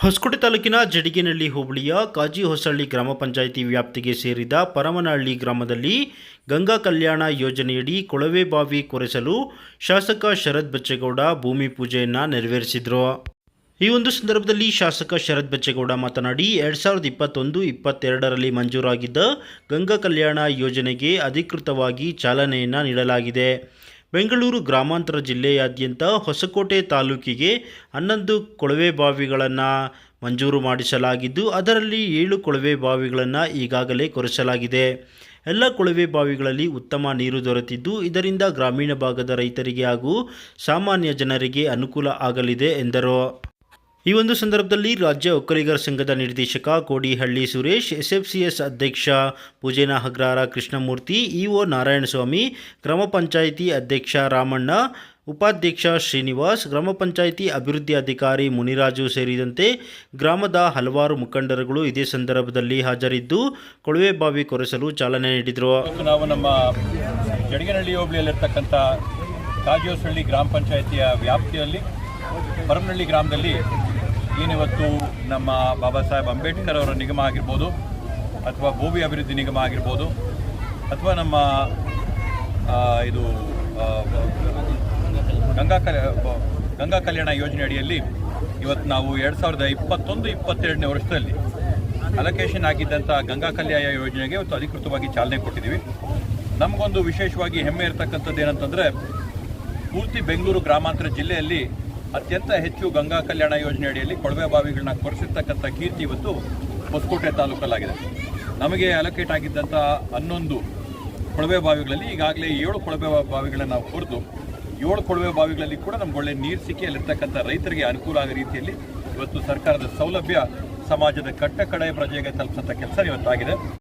ಹೊಸಕೋಟೆ ತಾಲೂಕಿನ ಜಡಿಗೇನಹಳ್ಳಿ ಹೋಬಳಿಯ ಕಾಜಿ ಹೊಸಳ್ಳಿ ಗ್ರಾಮ ಪಂಚಾಯಿತಿ ವ್ಯಾಪ್ತಿಗೆ ಸೇರಿದ ಪರಮನಹಳ್ಳಿ ಗ್ರಾಮದಲ್ಲಿ ಗಂಗಾ ಕಲ್ಯಾಣ ಯೋಜನೆಯಡಿ ಕೊಳವೆ ಬಾವಿ ಕೊರೆಸಲು ಶಾಸಕ ಶರತ್ ಬಚ್ಚೇಗೌಡ ಭೂಮಿ ಪೂಜೆಯನ್ನು ನೆರವೇರಿಸಿದರು. ಈ ಒಂದು ಸಂದರ್ಭದಲ್ಲಿ ಶಾಸಕ ಶರತ್ ಬಚ್ಚೇಗೌಡ ಮಾತನಾಡಿ, ಎರಡು ಸಾವಿರದ ಇಪ್ಪತ್ತೊಂದು, ಇಪ್ಪತ್ತೆರಡರಲ್ಲಿ ಮಂಜೂರಾಗಿದ್ದ ಗಂಗಾ ಕಲ್ಯಾಣ ಯೋಜನೆಗೆ ಅಧಿಕೃತವಾಗಿ ಚಾಲನೆಯನ್ನು ನೀಡಲಾಗಿದೆ. ಬೆಂಗಳೂರು ಗ್ರಾಮಾಂತರ ಜಿಲ್ಲೆಯಾದ್ಯಂತ ಹೊಸಕೋಟೆ ತಾಲೂಕಿಗೆ ಹನ್ನೊಂದು ಕೊಳವೆ ಬಾವಿಗಳನ್ನು ಮಂಜೂರು ಮಾಡಿಸಲಾಗಿದ್ದು, ಅದರಲ್ಲಿ ಏಳು ಕೊಳವೆ ಬಾವಿಗಳನ್ನು ಈಗಾಗಲೇ ಕೊರೆಸಲಾಗಿದೆ. ಎಲ್ಲ ಕೊಳವೆ ಬಾವಿಗಳಲ್ಲಿ ಉತ್ತಮ ನೀರು ದೊರೆತಿದ್ದು, ಇದರಿಂದ ಗ್ರಾಮೀಣ ಭಾಗದ ರೈತರಿಗೆ ಹಾಗೂ ಸಾಮಾನ್ಯ ಜನರಿಗೆ ಅನುಕೂಲ ಆಗಲಿದೆ ಎಂದರು. ಈ ಒಂದು ಸಂದರ್ಭದಲ್ಲಿ ರಾಜ್ಯ ಒಕ್ಕಲಿಗರ ಸಂಘದ ನಿರ್ದೇಶಕ ಕೋಡಿಹಳ್ಳಿ ಸುರೇಶ್, ಎಸ್ಎಫ್ಸಿಎಸ್ ಅಧ್ಯಕ್ಷ ಪೂಜೇನ ಹಗ್ರಾರ ಕೃಷ್ಣಮೂರ್ತಿ, ಇಒ ನಾರಾಯಣಸ್ವಾಮಿ, ಗ್ರಾಮ ಪಂಚಾಯಿತಿ ಅಧ್ಯಕ್ಷ ರಾಮಣ್ಣ, ಉಪಾಧ್ಯಕ್ಷ ಶ್ರೀನಿವಾಸ್, ಗ್ರಾಮ ಪಂಚಾಯಿತಿ ಅಭಿವೃದ್ಧಿ ಅಧಿಕಾರಿ ಮುನಿರಾಜು ಸೇರಿದಂತೆ ಗ್ರಾಮದ ಹಲವಾರು ಮುಖಂಡರುಗಳು ಇದೇ ಸಂದರ್ಭದಲ್ಲಿ ಹಾಜರಿದ್ದು, ಕೊಳವೆ ಬಾವಿ ಕೊರೆಸಲು ಚಾಲನೆ ನೀಡಿದರು. ನಾವು ನಮ್ಮ ಜಡಗನಹಳ್ಳಿ ಹೋಬಳಿಯಲ್ಲಿರ್ತಕ್ಕಂಥ ಕಾಜಿಯೋಸಹಳ್ಳಿ ಗ್ರಾಮ ಪಂಚಾಯಿತಿಯ ವ್ಯಾಪ್ತಿಯಲ್ಲಿ, ಪರಮನಹಳ್ಳಿ ಗ್ರಾಮದಲ್ಲಿ ಏನಿವತ್ತು ನಮ್ಮ ಬಾಬಾ ಸಾಹೇಬ್ ಅಂಬೇಡ್ಕರ್ ಅವರ ನಿಗಮ ಆಗಿರ್ಬೋದು, ಅಥವಾ ಭೂಮಿ ಅಭಿವೃದ್ಧಿ ನಿಗಮ ಆಗಿರ್ಬೋದು, ಅಥವಾ ನಮ್ಮ ಇದು ಗಂಗಾ ಕಲ್ಯ ಗಂಗಾ ಕಲ್ಯಾಣ ಯೋಜನೆ ಅಡಿಯಲ್ಲಿ ಇವತ್ತು ನಾವು ಎರಡು ಸಾವಿರದ ಇಪ್ಪತ್ತೊಂದು, ಇಪ್ಪತ್ತೆರಡನೇ ವರ್ಷದಲ್ಲಿ ಅಲೋಕೇಶನ್ ಆಗಿದ್ದಂಥ ಗಂಗಾ ಕಲ್ಯಾಣ ಯೋಜನೆಗೆ ಇವತ್ತು ಅಧಿಕೃತವಾಗಿ ಚಾಲನೆ ಕೊಟ್ಟಿದ್ದೀವಿ. ನಮಗೊಂದು ವಿಶೇಷವಾಗಿ ಹೆಮ್ಮೆ ಇರತಕ್ಕಂಥದ್ದು ಏನಂತಂದರೆ, ಪೂರ್ತಿ ಬೆಂಗಳೂರು ಗ್ರಾಮಾಂತರ ಜಿಲ್ಲೆಯಲ್ಲಿ ಅತ್ಯಂತ ಹೆಚ್ಚು ಗಂಗಾ ಕಲ್ಯಾಣ ಯೋಜನೆ ಅಡಿಯಲ್ಲಿ ಕೊಳವೆ ಬಾವಿಗಳನ್ನ ಕೊರೆಸಿರ್ತಕ್ಕಂಥ ಕೀರ್ತಿ ಇವತ್ತು ಹೊಸಕೋಟೆ ತಾಲೂಕಲ್ಲಾಗಿದೆ. ನಮಗೆ ಅಲೋಕೇಟ್ ಆಗಿದ್ದಂಥ ಹನ್ನೊಂದು ಕೊಳವೆ ಬಾವಿಗಳಲ್ಲಿ ಈಗಾಗಲೇ ಏಳು ಕೊಳವೆ ಬಾವಿಗಳನ್ನು ನಾವು ಕೊರೆದು, ಏಳು ಕೊಳವೆ ಬಾವಿಗಳಲ್ಲಿ ಕೂಡ ನಮ್ಗೆ ಒಳ್ಳೆ ನೀರು ಸಿಕ್ಕಿ ಅಲ್ಲಿರ್ತಕ್ಕಂಥ ರೈತರಿಗೆ ಅನುಕೂಲ ಆಗೋ ರೀತಿಯಲ್ಲಿ ಇವತ್ತು ಸರ್ಕಾರದ ಸೌಲಭ್ಯ ಸಮಾಜದ ಕಟ್ಟ ಕಡೆಯ ಪ್ರಜೆಗೆ ತಲುಪಿಸಂಥ ಕೆಲಸ ಇವತ್ತಾಗಿದೆ.